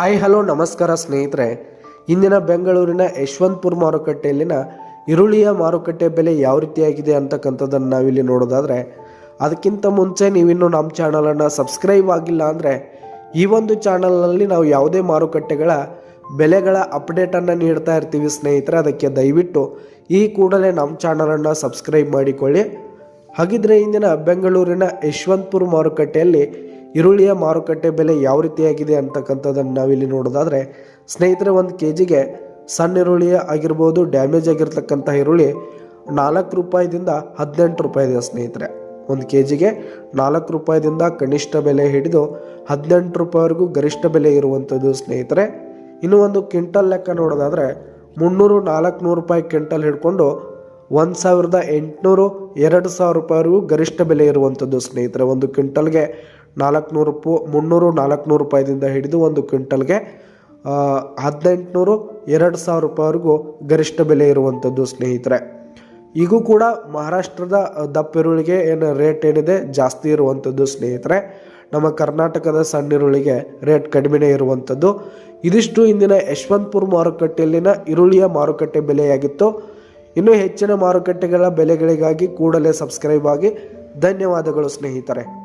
Hi, hello, ನಮಸ್ಕಾರ ಸ್ನೇಹಿತರೆ. ಇಂದಿನ ಬೆಂಗಳೂರಿನ ಯಶವಂತಪುರ ಮಾರುಕಟ್ಟೆಯಲ್ಲಿನ ಈರುಳ್ಳಿಯ ಮಾರುಕಟ್ಟೆ ಬೆಲೆ ಯಾವ ರೀತಿಯಾಗಿದೆ ಅಂತಕ್ಕಂಥದ್ದನ್ನು ನಾವಿಲ್ಲಿ ನೋಡೋದಾದರೆ, ಅದಕ್ಕಿಂತ ಮುಂಚೆ ನೀವಿನ್ನು ನಮ್ಮ ಚಾನಲನ್ನು ಸಬ್ಸ್ಕ್ರೈಬ್ ಆಗಿಲ್ಲ ಅಂದರೆ, ಈ ಒಂದು ಚಾನಲ್ನಲ್ಲಿ ನಾವು ಯಾವುದೇ ಮಾರುಕಟ್ಟೆಗಳ ಬೆಲೆಗಳ ಅಪ್ಡೇಟನ್ನು ನೀಡ್ತಾ ಇರ್ತೀವಿ ಸ್ನೇಹಿತರೆ. ಅದಕ್ಕೆ ದಯವಿಟ್ಟು ಈ ಕೂಡಲೇ ನಮ್ಮ ಚಾನಲನ್ನು ಸಬ್ಸ್ಕ್ರೈಬ್ ಮಾಡಿಕೊಳ್ಳಿ. ಹಾಗಿದ್ರೆ ಇಂದಿನ ಬೆಂಗಳೂರಿನ ಯಶವಂತಪುರ ಮಾರುಕಟ್ಟೆಯಲ್ಲಿ ಈರುಳ್ಳಿಯ ಮಾರುಕಟ್ಟೆ ಬೆಲೆ ಯಾವ ರೀತಿಯಾಗಿದೆ ಅಂತಕ್ಕಂಥದ್ದನ್ನು ನಾವಿಲ್ಲಿ ನೋಡೋದಾದರೆ, ಸ್ನೇಹಿತರೆ, ಒಂದು ಕೆ ಜಿಗೆ ಸಣ್ಣ ಈರುಳ್ಳಿ ಆಗಿರ್ಬೋದು, ಡ್ಯಾಮೇಜ್ ಆಗಿರ್ತಕ್ಕಂಥ ಈರುಳ್ಳಿ ನಾಲ್ಕು ರೂಪಾಯಿದಿಂದ ಹದಿನೆಂಟು ರೂಪಾಯಿ ಇದೆ ಸ್ನೇಹಿತರೆ. ಒಂದು ಕೆ ಜಿಗೆ ನಾಲ್ಕು ರೂಪಾಯಿದಿಂದ ಕನಿಷ್ಠ ಬೆಲೆ ಹಿಡಿದು ಹದಿನೆಂಟು ರೂಪಾಯಿವರೆಗೂ ಗರಿಷ್ಠ ಬೆಲೆ ಇರುವಂಥದ್ದು ಸ್ನೇಹಿತರೆ. ಇನ್ನು ಒಂದು ಕ್ವಿಂಟಲ್ ಲೆಕ್ಕ ನೋಡೋದಾದರೆ, ಮುನ್ನೂರು ನಾಲ್ಕುನೂರು ರೂಪಾಯಿ ಕ್ವಿಂಟಲ್ ಹಿಡ್ಕೊಂಡು ಒಂದು ಸಾವಿರದ ಎಂಟುನೂರು ಎರಡು ಸಾವಿರ ರೂಪಾಯಿವರೆಗೂ ಗರಿಷ್ಠ ಬೆಲೆ ಇರುವಂಥದ್ದು ಸ್ನೇಹಿತರೆ. ಒಂದು ಕ್ವಿಂಟಲ್ಗೆ ನಾಲ್ಕುನೂರು ರೂಪು ಮುನ್ನೂರು, ನಾಲ್ಕುನೂರು ರೂಪಾಯಿದಿಂದ ಹಿಡಿದು ಒಂದು ಕ್ವಿಂಟಲ್ಗೆ ಹದಿನೆಂಟುನೂರು, ಎರಡು ಸಾವಿರ ರೂಪಾಯಿವರೆಗೂ ಗರಿಷ್ಠ ಬೆಲೆ ಇರುವಂಥದ್ದು ಸ್ನೇಹಿತರೆ. ಈಗೂ ಕೂಡ ಮಹಾರಾಷ್ಟ್ರದ ದಪ್ಪಿರುಳಿಗೆ ಏನು ರೇಟ್ ಏನಿದೆ ಜಾಸ್ತಿ ಇರುವಂಥದ್ದು ಸ್ನೇಹಿತರೆ. ನಮ್ಮ ಕರ್ನಾಟಕದ ಸಣ್ಣ ಈರುಳ್ಳಿಗೆ ರೇಟ್ ಕಡಿಮೆನೇ ಇರುವಂಥದ್ದು. ಇದಿಷ್ಟು ಇಂದಿನ ಯಶವಂತಪುರ ಮಾರುಕಟ್ಟೆಯಲ್ಲಿನ ಈರುಳ್ಳಿಯ ಮಾರುಕಟ್ಟೆ ಬೆಲೆಯಾಗಿತ್ತು. ಇನ್ನೂ ಹೆಚ್ಚಿನ ಮಾರುಕಟ್ಟೆಗಳ ಬೆಲೆಗಳಿಗಾಗಿ ಕೂಡಲೇ ಸಬ್ಸ್ಕ್ರೈಬ್ ಆಗಿ ಧನ್ಯವಾದಗಳು ಸ್ನೇಹಿತರೆ.